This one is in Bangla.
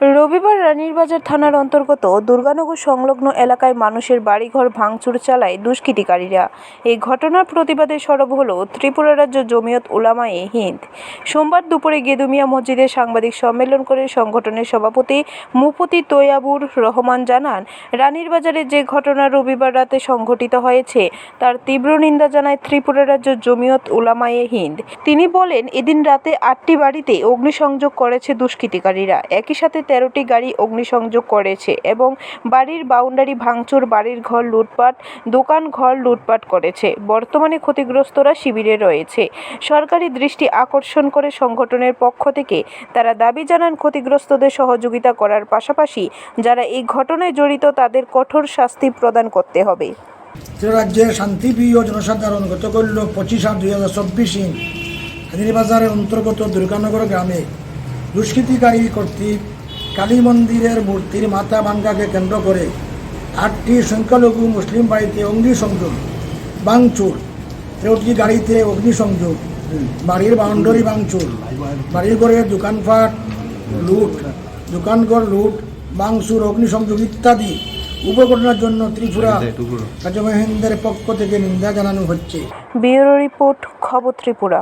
রবিবার রানীরবাজার থানার অন্তর্গত দুর্গানগর সংলগ্ন এলাকায় মানুষের বাড়িঘর ভাঙচুর চালায় দুষ্কৃতিকারীরা। এই ঘটনার প্রতিবাদে সরব হল ত্রিপুরা রাজ্য জমিয়ত উলামায়ে হিন্দ। সোমবার দুপুরে গেদুমিয়া মসজিদে সাংবাদিক সম্মেলন করে সংগঠনের সভাপতি মুফতি তৈয়াবুর রহমান জানান, রানীরবাজারে যে ঘটনা রবিবার রাতে সংঘটিত হয়েছে, তার তীব্র নিন্দা জানায় ত্রিপুরা রাজ্য জমিয়ত উলামায়ে হিন্দ। তিনি বলেন, এদিন রাতে আটটি বাড়িতে অগ্নিসংযোগ করেছে দুষ্কৃতিকারীরা। একই সাথে তেরোটি গাড়ি অগ্নিসংযোগ করেছে এবং বাড়ির বাউন্ডারি ভাঙচুর, বাড়ির ঘর লুটপাট, দোকান ঘর লুটপাট করেছে। বর্তমানে ক্ষতিগ্রস্তরা শিবিরে রয়েছে। সরকারি দৃষ্টি আকর্ষণ করে সংগঠনের পক্ষ থেকে তারা দাবি জানান, ক্ষতিগ্রস্তদের সহযোগিতা করার পাশাপাশি যারা এই ঘটনায় জড়িত তাদের কঠোর শাস্তি প্রদান করতে হবে। রাজ্যের শান্তিপ্রিয় জনসাধারণ গত করল পঁচিশ আট দুই হাজার চব্বিশ হাজিরবাজারের অন্তর্গত দুর্গানগর গ্রামে দুষ্কৃতিকারী কর্তৃক কালী মন্দিরের মূর্তির মাথা ভাঙ্গাকে কেন্দ্র করে আটটি সংখ্যালঘু মুসলিম বাড়িতে অগ্নিসংযোগ বাংচুর তেরোটি গাড়িতে অগ্নিসংযোগ বাড়ির বাউন্ডারি ভাঙচুর বাড়ির ঘরের দোকানপাট লুট দোকানঘর লুট বাংচুর অগ্নিসংযোগ ইত্যাদি উপঘটনার জন্য ত্রিপুরা রাজ্য মহিন্দের পক্ষ থেকে নিন্দা জানানো হচ্ছে। ব্যুরো রিপোর্ট খবর ত্রিপুরা।